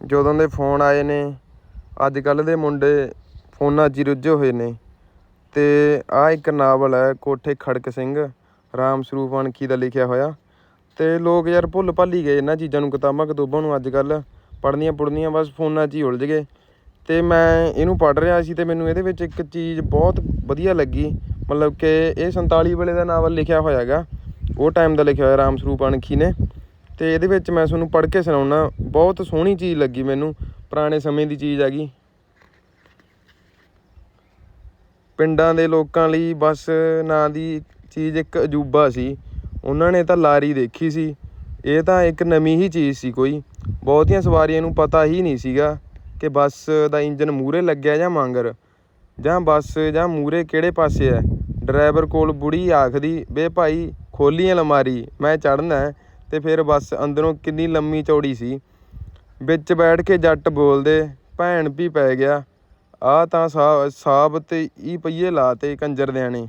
ਜਦੋਂ ਦੇ ਫੋਨ ਆਏ ਨੇ, ਅੱਜ ਕੱਲ੍ਹ ਦੇ ਮੁੰਡੇ ਫੋਨਾਂ 'ਚ ਹੀ ਰੁੱਝੇ ਹੋਏ ਨੇ। ਅਤੇ ਆਹ ਇੱਕ ਨਾਵਲ ਹੈ, ਕੋਠੇ ਖੜਕ ਸਿੰਘ, ਰਾਮ ਸਰੂਪ ਅਣਖੀ ਦਾ ਲਿਖਿਆ ਹੋਇਆ। ਅਤੇ ਲੋਕ ਯਾਰ ਭੁੱਲ ਭੱਲ ਹੀ ਗਏ ਇਹਨਾਂ ਚੀਜ਼ਾਂ ਨੂੰ, ਕਿਤਾਬਾਂ, ਕਤੂਬਾਂ ਨੂੰ ਅੱਜ ਕੱਲ੍ਹ ਪੜ੍ਹਨੀਆਂ ਪੁੜ੍ਹਨੀਆਂ, ਬਸ ਫੋਨਾਂ 'ਚ ਹੀ ਉਲਝ ਗਏ। ਅਤੇ ਮੈਂ ਇਹਨੂੰ ਪੜ੍ਹ ਰਿਹਾ ਸੀ ਅਤੇ ਮੈਨੂੰ ਇਹਦੇ ਵਿੱਚ ਇੱਕ ਚੀਜ਼ ਬਹੁਤ ਵਧੀਆ ਲੱਗੀ। ਮਤਲਬ ਕਿ ਇਹ 47 ਵੇਲੇ ਦਾ ਨਾਵਲ ਲਿਖਿਆ ਹੋਇਆ ਹੈਗਾ ਉਹ ਟਾਈਮ ਦਾ ਲਿਖਿਆ ਹੋਇਆ ਰਾਮ ਸਰੂਪ ਅਣਖੀ ਨੇ। ਤੇ ਇਹਦੇ ਵਿੱਚ ਮੈਂ ਤੁਹਾਨੂੰ ਪੜ੍ਹ ਕੇ ਸੁਣਾਉਣਾ ਬਹੁਤ ਸੋਹਣੀ ਚੀਜ਼ ਲੱਗੀ ਮੈਨੂੰ, ਪੁਰਾਣੇ ਸਮੇਂ ਦੀ ਚੀਜ਼ ਹੈਗੀ। ਪਿੰਡਾਂ ਦੇ ਲੋਕਾਂ ਲਈ ਬੱਸ ਨਾਂ ਦੀ ਚੀਜ਼ ਇੱਕ ਅਜੂਬਾ ਸੀ, ਉਹਨਾਂ ਨੇ ਤਾਂ ਲਾਰੀ ਦੇਖੀ ਸੀ, ਇਹ ਤਾਂ ਇੱਕ ਨਵੀਂ ਹੀ ਚੀਜ਼ ਸੀ ਕੋਈ, ਬਹੁਤੀਆਂ ਸਵਾਰੀਆਂ ਨੂੰ ਪਤਾ ਹੀ ਨਹੀਂ ਸੀਗਾ ਕਿ ਬੱਸ ਦਾ ਇੰਜਨ ਮੂਰੇ ਲੱਗਿਆ ਜਾਂ ਮੰਗਰ, ਜਾਂ ਬੱਸ ਜਾਂ ਮੂਰੇ ਕਿਹੜੇ ਪਾਸੇ ਹੈ। ਡਰਾਈਵਰ ਕੋਲ ਬੁੜੀ ਆਖਦੀ ਬੇ ਭਾਈ ਖੋਲੀ ਅਲਮਾਰੀ, ਮੈਂ ਚੜਨਾ ਤੇ ਫਿਰ ਬੱਸ ਅੰਦਰੋਂ ਕਿੰਨੀ ਲੰਮੀ ਚੌੜੀ ਸੀ। ਵਿੱਚ ਬੈਠ ਕੇ ਜੱਟ ਬੋਲਦੇ, ਭੈਣ ਵੀ ਪੈ ਗਿਆ। ਆ ਤਾਂ ਸਾ ਸਾਬ ਤੇ ਹੀ ਪਈਏ ਲਾਤੇ ਕੰਜਰ ਦਿਆਂ ਨੇ